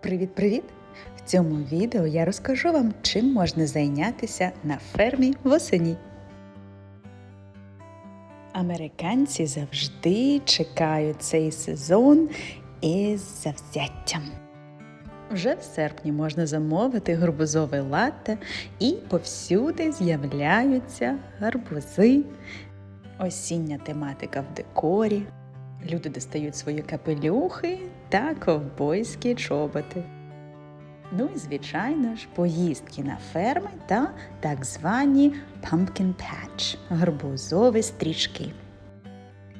Привіт-привіт! В цьому відео я розкажу вам, чим можна зайнятися на фермі восені. Американці завжди чекають цей сезон із завзяттям. Вже в серпні можна замовити гарбузове латте і повсюди з'являються гарбузи. Осіння тематика в декорі. Люди достають свої капелюхи та ковбойські чоботи. Ну і, звичайно ж, поїздки на ферми та так звані pumpkin patch – гарбузові стрічки.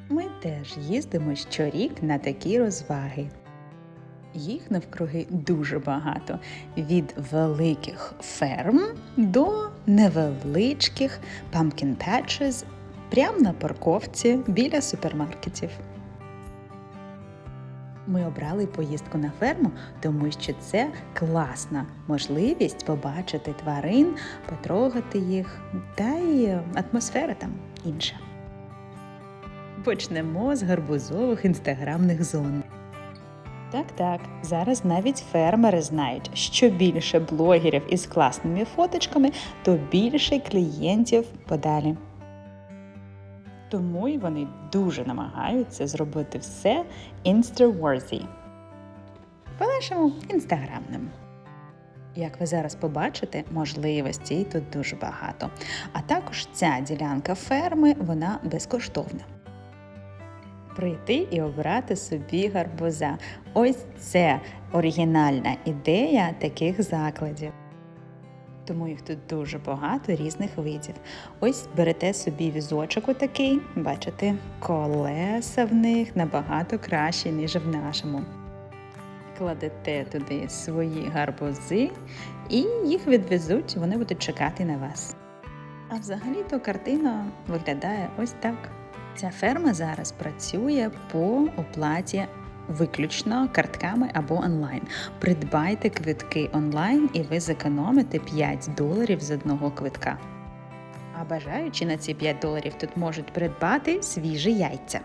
Ми теж їздимо щорік на такі розваги. Їх навкруги дуже багато від великих ферм до невеличких pumpkin patches прямо на парковці біля супермаркетів. Ми обрали поїздку на ферму, тому що це класна можливість побачити тварин, потрогати їх, та й атмосфера там інша. Почнемо з гарбузових інстаграмних зон. Так, так, зараз навіть фермери знають, що більше блогерів із класними фоточками, то більше клієнтів подалі. Тому й вони дуже намагаються зробити все інставорзі. По-нашому інстаграмним. Як ви зараз побачите, можливостей тут дуже багато. А також ця ділянка ферми вона безкоштовна. Прийти і обрати собі гарбуза. Ось це оригінальна ідея таких закладів тому їх тут дуже багато різних видів. Ось берете собі візочок отакий, бачите, колеса в них набагато кращі, ніж в нашому. Кладете туди свої гарбузи і їх відвезуть, вони будуть чекати на вас. А взагалі-то картина виглядає ось так. Ця ферма зараз працює по оплаті виключно картками або онлайн. Придбайте квитки онлайн і ви зекономите 5 доларів з одного квитка. А бажаючи на ці 5 доларів тут можуть придбати свіжі яйця.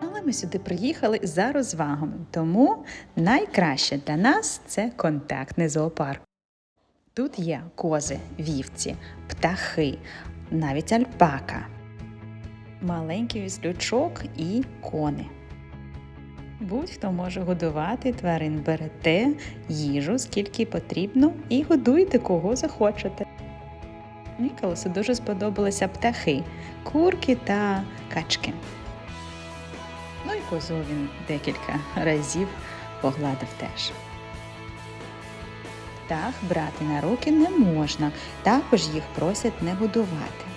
Але ми сюди приїхали за розвагами, тому найкраще для нас це контактний зоопарк. Тут є кози, вівці, птахи, навіть альпака, маленький віслючок і кони. Будь-хто може годувати тварин, берете їжу, скільки потрібно, і годуйте кого захочете. Ніколасу дуже сподобалися птахи, курки та качки. Ну і козу він декілька разів погладив теж. Птах брати на руки не можна, також їх просять не годувати.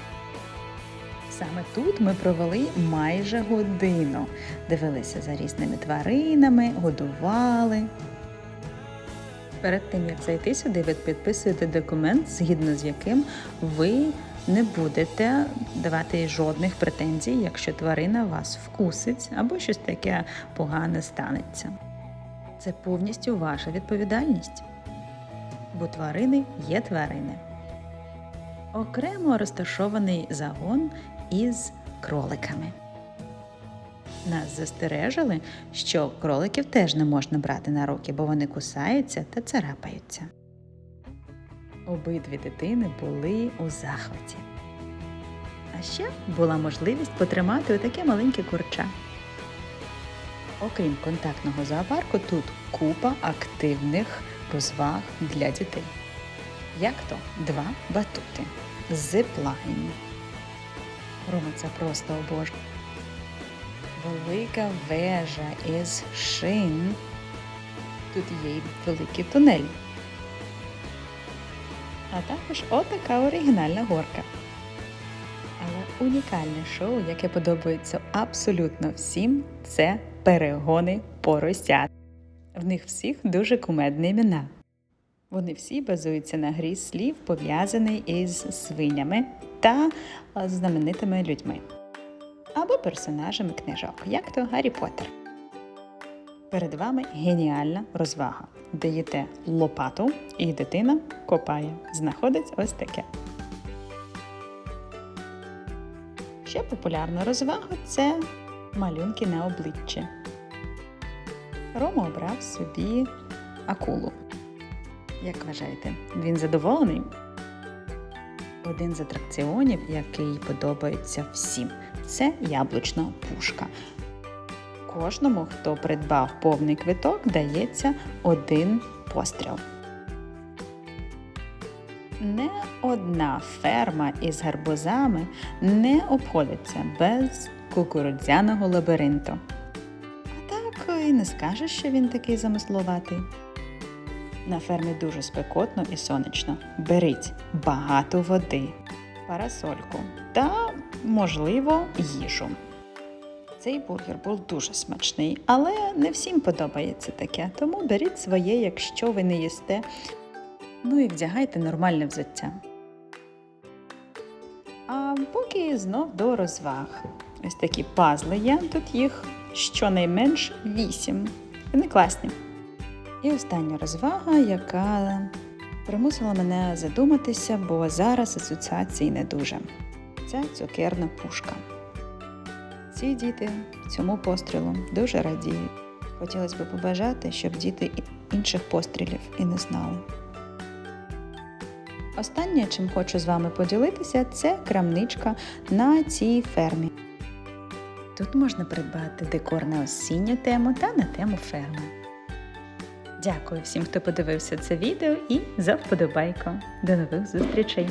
Саме тут ми провели майже годину, дивилися за різними тваринами, годували. Перед тим, як зайти сюди, ви підписуєте документ, згідно з яким ви не будете давати жодних претензій, якщо тварина вас вкусить або щось таке погане станеться. Це повністю ваша відповідальність. Бо тварини є тварини. Окремо розташований загон із кроликами. Нас застережили, що кроликів теж не можна брати на руки, бо вони кусаються та царапаються. Обидві дитини були у захваті. А ще була можливість потримати отаке маленьке курча. Окрім контактного зоопарку, тут купа активних розваг для дітей. Як то два батути, зиплайн, Рома це просто обожнює. Велика вежа із шин. Тут є й великий тунель. А також отака оригінальна горка. Але унікальне шоу, яке подобається абсолютно всім, це перегони поросят. В них всіх дуже кумедні імена. Вони всі базуються на грі слів, пов'язаний із свинями та знаменитими людьми або персонажами книжок, як то Гаррі Поттер. Перед вами геніальна розвага. Даєте лопату, і дитина копає. Знаходить ось таке. Ще популярна розвага це малюнки на обличчі. Рома обрав собі акулу. Як вважаєте, він задоволений? Один з атракціонів, який подобається всім, це яблучна пушка. Кожному, хто придбав повний квиток, дається один постріл. Не одна ферма із гарбузами не обходиться без кукурудзяного лабіринту. А так і не скажеш, що він такий замисловатий. На фермі дуже спекотно і сонячно. Беріть багато води, парасольку та, можливо, їжу. Цей бургер був дуже смачний, але не всім подобається таке, тому беріть своє, якщо ви не їсте. Ну і вдягайте нормальне взуття. А поки знов до розваг. Ось такі пазли є, тут їх щонайменш вісім. Вони класні. І остання розвага, яка примусила мене задуматися, бо зараз асоціації не дуже. Це цукерна пушка. Ці діти цьому пострілу дуже радіють. Хотілося б побажати, щоб діти інших пострілів і не знали. Останнє, чим хочу з вами поділитися, це крамничка на цій фермі. Тут можна придбати декор на осінню тему та на тему ферми. Дякую всім, хто подивився це відео і за вподобайку. До нових зустрічей!